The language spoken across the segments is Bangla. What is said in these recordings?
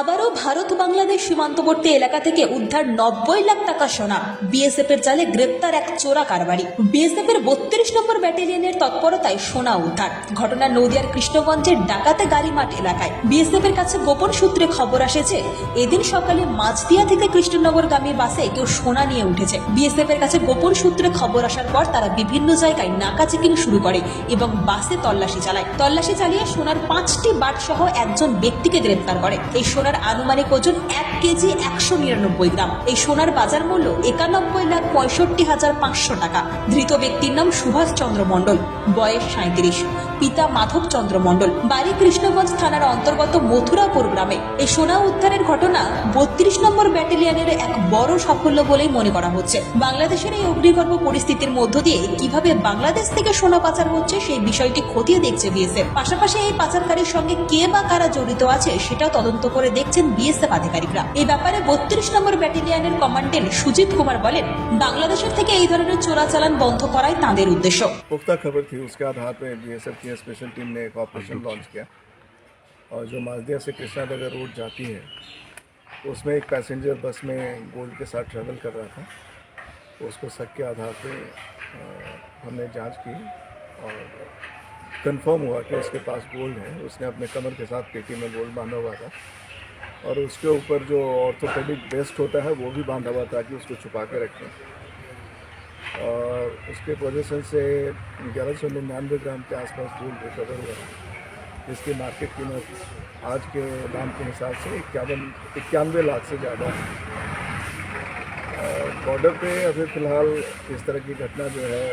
আবারও ভারত বাংলাদেশ সীমান্তবর্তী এলাকা থেকে উদ্ধার নব্বই লাখ টাকা সোনা। বিএসএফ এর জালে গ্রেপ্তার এক চোরা কারবারি। বিএসএফ এর বত্রিশ নম্বর ব্যাটালিয়নের তৎপরতায় সোনা উদ্ধার। ঘটনা নদিয়ার কৃষ্ণগঞ্জের ডাকাতে গাড়িমাঠ এলাকায়। বিএসএফ এর কাছে গোপন সূত্রে খবর আসে যে, এদিন সকালে মাঝদিয়া থেকে কৃষ্ণনগরগামী বাসে কেউ সোনা নিয়ে উঠেছে। বিএসএফ এর কাছে গোপন সূত্রে খবর আসার পর তারা বিভিন্ন জায়গায় নাকা চেকিং শুরু করে এবং বাসে তল্লাশি চালায়। তল্লাশি চালিয়ে সোনার পাঁচটি বাট সহ একজন ব্যক্তিকে গ্রেপ্তার করে। এই সোনার আনুমানিক ওজন এক কেজি একশো নিরানব্বই গ্রাম। এই সোনার বাজার মূল্য একানব্বই লাখ পঁয়ষট্টি হাজার পাঁচশো টাকা। ধৃত ব্যক্তির নাম সুভাষ চন্দ্র মণ্ডল। বয়স সাঁত্রিশ পিতা মাধব চন্দ্র মণ্ডল। বাড়ি কৃষ্ণগঞ্জ থানার অন্তর্গত মথুরাপুর গ্রামে। এই সোনা উদ্ধারের ঘটনা বত্রিশ নম্বর ব্যাটালিয়নের এক বড় সাফল্য বলেই মনে করা হচ্ছে। বাংলাদেশের এই অগ্নিগর্ভ পরিস্থিতির মধ্য দিয়ে কীভাবে বাংলাদেশ থেকে সোনা পাচার হচ্ছে সেই বিষয়টি খতিয়ে দেখছে বিএসএফ। পাশাপাশি এই পাচারকারীর সঙ্গে কে বা কারা জড়িত আছে সেটাও তদন্ত করে দেখছেন বিএসএফ আধিকারিকরা এই ব্যাপারে বত্রিশ নম্বর ব্যাটালিয়নের কমান্ডেন্ট সুজিত কুমার বলেন বাংলাদেশের থেকে এই ধরনের চোরাচালান বন্ধ করাই তাঁদের উদ্দেশ্য पुख्ता खबर थी उसके आधार पे बीएसएफ की स्पेशल टीम ने एक ऑपरेशन लॉन्च किया और जो मालदिया से कृष्णानगर रोड जाती है उसमें एक पैसेंजर बस में गोल्ड के साथ ट्रैवल कर रहा था तो उसको शक के आधार पे अ, हमने जांच की और कंफर्म हुआ कि उसके पास गोल्ड है उसने अपने कमर के साथ पेटी में गोल्ड बांधा हुआ था और उसके ऊपर जो ऑर्थोपेडिक बेस्ट होता है, वो भी बांधा हुआ ताकि उसको छुपा के रखें। और उसके पोजीशन से ग्यारह सौ निन्यानवे ग्राम के आसपास गोल्ड रिकवर हुआ। है जिसकी मार्केट कीमत आज के दाम के हिसाब से इक्यावन, इक्यानवे लाख से ज़्यादा है। बॉर्डर पे अभी फ़िलहाल इस तरह की घटना जो है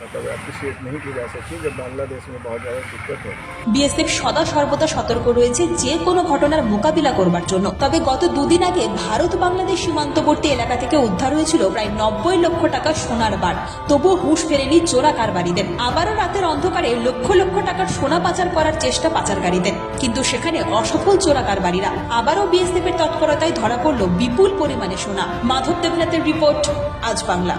मतलब अप्रिशिएट नहीं की जा सकती जब बांग्लादेश में बहुत ज़्यादा दिक्कत है বিএসএফ সদা সর্বদা সতর্ক রয়েছে যে কোনো ঘটনার মোকাবিলা করবার জন্য তবে গত দুদিন আগে ভারত বাংলাদেশ সীমান্তবর্তী এলাকা থেকে উদ্ধার হয়েছিল প্রায় নব্বই লক্ষ টাকা সোনার বার তবুও হুঁশ ফেরেনি চোরা কারবারিদের আবারও রাতের অন্ধকারে লক্ষ লক্ষ টাকার সোনা পাচার করার চেষ্টা পাচারকারীদের কিন্তু সেখানে অসফল চোরা কারবারিরা আবারও বিএসএফ এর তৎপরতায় ধরা পড়ল বিপুল পরিমাণে সোনা মাধব দেবনাথের রিপোর্ট আজ বাংলা